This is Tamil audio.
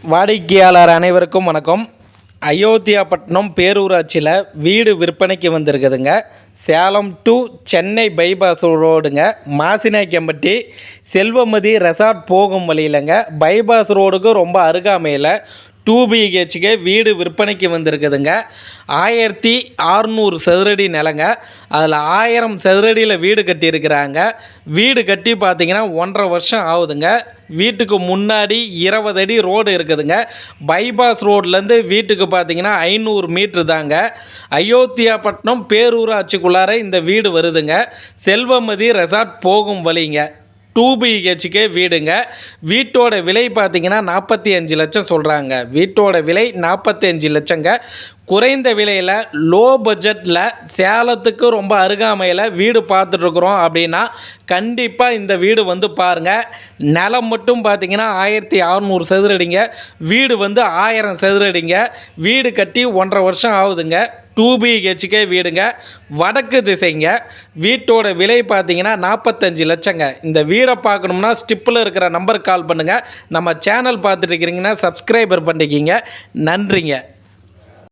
வாடிக்கையாளர் அனைவருக்கும் வணக்கம். அயோத்தியாப்பட்டினம் பேரூராட்சியில் வீடு விற்பனைக்கு வந்திருக்குதுங்க. சேலம் டு சென்னை பைபாஸ் ரோடுங்க மாசினாக்கம்பட்டி செல்வமதி ரெசார்ட் போகும் வழியிலங்க. பைபாஸ் ரோடுக்கு ரொம்ப அருகாமையில் டூ பிஹெச்கே வீடு விற்பனைக்கு வந்திருக்குதுங்க. ஆயிரத்தி அறுநூறு சதுரடி நிலங்க. அதில் ஆயிரம் சதுரடியில் வீடு கட்டியிருக்கிறாங்க. வீடு கட்டி பார்த்திங்கன்னா ஒன்றரை வருஷம் ஆகுதுங்க. வீட்டுக்கு முன்னாடி இருபது அடி ரோடு இருக்குதுங்க. பைபாஸ் ரோட்லேருந்து வீட்டுக்கு பார்த்தீங்கன்னா ஐநூறு மீட்ரு தாங்க. அயோத்தியாப்பட்டினம் பேரூராட்சிக்குள்ளார இந்த வீடு வருதுங்க. செல்வமதி ரெசார்ட் போகும் வழிங்க. டூ பிஹெச்கே வீடுங்க. வீட்டோட விலை பார்த்தீங்கன்னா நாற்பத்தி அஞ்சு லட்சம் சொல்கிறாங்க வீட்டோட விலை நாற்பத்தி அஞ்சு லட்சங்க. குறைந்த விலையில் லோ பட்ஜெட்டில் சேலத்துக்கு ரொம்ப அருகாமையில் வீடு பார்த்துட்ருக்குறோம் அப்படின்னா கண்டிப்பாக இந்த வீடு வந்து பாருங்கள் நிலம் மட்டும் பார்த்தீங்கன்னா ஆயிரத்தி அறநூறு சதுரடிங்க. வீடு வந்து ஆயிரம் சதுரடிங்க. வீடு கட்டி ஒன்றரை வருஷம் ஆகுதுங்க. டூ பிஹெச்கே வீடுங்க. வடக்கு திசைங்க. வீட்டோட விலை பார்த்தீங்கன்னா நாற்பத்தஞ்சு லட்சங்க. இந்த வீடை பார்க்கணும்னா ஸ்டிப்பில் இருக்கிற நம்பருக்கு கால் பண்ணுங்கள் நம்ம சேனல் பார்த்துட்டு இருக்கிறீங்கன்னா சப்ஸ்கிரைபர் பண்ணிக்கிங்க. நன்றிங்க.